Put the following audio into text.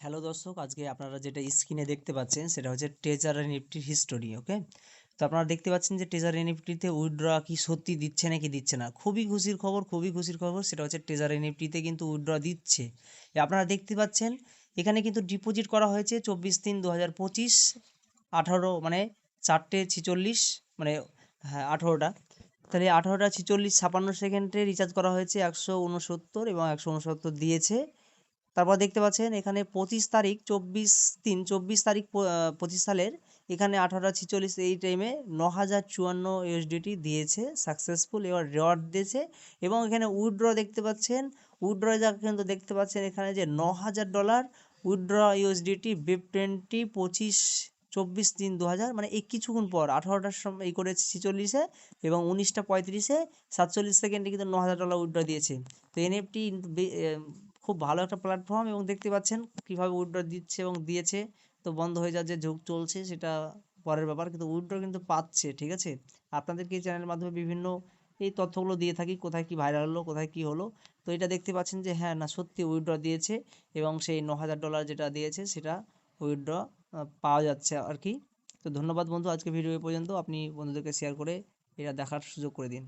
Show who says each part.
Speaker 1: Hello দর্শক, আজকে আপনারা যেটা স্ক্রিনে দেখতে পাচ্ছেন সেটা হচ্ছে ট্রেজার নিফটির হিস্টোরি ওকে তো আপনারা দেখতে পাচ্ছেন যে ট্রেজার নিফটিতে উইথড্র কি সত্যি দিচ্ছে নাকি দিচ্ছে না? খুবই খুশির খবর, খুবই খুশির খবর, সেটা হচ্ছে ট্রেজার নিফটিতে কিন্তু উইথড্র দিচ্ছে। আপনারা দেখতে পাচ্ছেন, এখানে কিন্তু ডিপোজিট করা হয়েছে চব্বিশ তিন দু হাজার পঁচিশ, আঠারো মানে চারটে ছিচল্লিশ মানে হ্যাঁ আঠারোটা। তাহলে আঠারোটা ছিচল্লিশ ছাপান্ন সেকেন্ডে রিচার্জ করা হয়েছে একশো উনসত্তর এবং একশো উনসত্তর দিয়েছে। তারপর দেখতে পাচ্ছেন, এখানে পঁচিশ তারিখ, চব্বিশ তিন, চব্বিশ তারিখ পঁচিশ সালের, এখানে আঠারোটা ছিচল্লিশ এই টাইমে ন হাজার চুয়ান্ন ইউএসডিটি দিয়েছে সাকসেসফুল এবার রেওয়ার্ড দিয়েছে এবং এখানে উইথড্র দেখতে পাচ্ছেন উইথড্র যা, কিন্তু দেখতে পাচ্ছেন এখানে যে ন হাজার dollar withdraw USDT beep twenty পঁচিশ চব্বিশ তিন দু হাজার মানে এই কিছুক্ষণ পর, আঠারোটার সময় এই করেছে ছিচল্লিশে এবং উনিশটা পঁয়ত্রিশে সাতচল্লিশ সেকেন্ডে কিন্তু ন হাজার ডলার উইথড্র দিয়েছে। তো এনএফটি খুব ভালো একটা প্ল্যাটফর্ম এবং দেখতে পাচ্ছেন কীভাবে উইথড্র দিচ্ছে এবং দিয়েছে। তো বন্ধ হয়ে যাওয়ার যে ঝোঁক চলছে সেটা পরের ব্যাপার, কিন্তু উইথড্র কিন্তু পাচ্ছে, ঠিক আছে? আপনাদেরকে এই চ্যানেলের মাধ্যমে বিভিন্ন এই তথ্যগুলো দিয়ে থাকি, কোথায় কি ভাইরাল হলো, কোথায় কি হলো। তো এটা দেখতে পাচ্ছেন যে হ্যাঁ না, সত্যি উইড্র দিয়েছে এবং সেই ন হাজার ডলার যেটা দিয়েছে সেটা উইথড্র পাওয়া যাচ্ছে আর কি। তো ধন্যবাদ বন্ধু আজকে ভিডিও পর্যন্ত। আপনি বন্ধুদেরকে শেয়ার করে এটা দেখার সুযোগ করে দিন।